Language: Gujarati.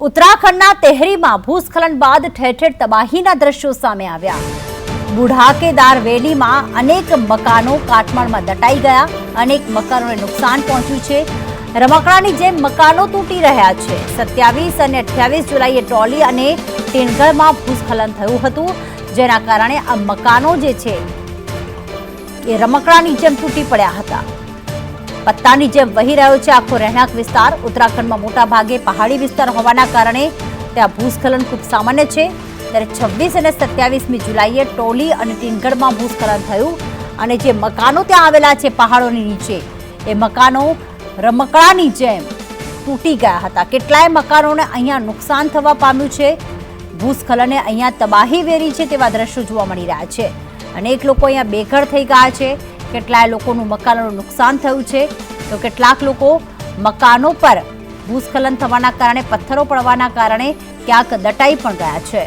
ઉત્તરાખંડના તેહરીમાં ભૂસ્ખલન બાદ ઠેર ઠેર તબાહીના દ્રશ્યો સામે આવ્યા. બુઢાકેદાર વેલીમાં અનેક મકાનો કાટમાળમાં દટાઈ ગયા. અનેક મકાનોને નુકસાન પહોંચ્યું છે. રમકડાની જેમ મકાનો તૂટી રહ્યા છે. સત્યાવીસ અને અઠ્યાવીસ જુલાઈએ ટ્રોલી અને ટેનગરમાં ભૂસ્ખલન થયું હતું, જેના કારણે આ મકાનો જે છે, એ રમકડાની જેમ તૂટી પડ્યા હતા. પત્તાની જેમ વહી રહ્યો છે આખો રહેણાંક વિસ્તાર. ઉત્તરાખંડમાં મોટા ભાગે પહાડી વિસ્તાર હોવાના કારણે ત્યાં ભૂસ્ખલન ખૂબ સામાન્ય છે. ત્યારે છવ્વીસ અને સત્યાવીસમી જુલાઈએ ટોલી અને ટીનગઢમાં ભૂસ્ખલન થયું અને જે મકાનો ત્યાં આવેલા છે પહાડોની નીચે, એ મકાનો રમકડાની જેમ તૂટી ગયા હતા. કેટલાય મકાનોને અહીંયા નુકસાન થવા પામ્યું છે. ભૂસ્ખલને અહીંયા તબાહી વેરી છે તેવા દ્રશ્યો જોવા મળી રહ્યા છે. અનેક લોકો અહીંયા બેઘર થઈ ગયા છે. કેટલાય લોકોનું મકાનોનું નુકસાન થયું છે. તો કેટલાક લોકો મકાનો પર ભૂસ્ખલન થવાના કારણે, પથ્થરો પડવાના કારણે ક્યાંક દટાઈ પણ ગયા છે.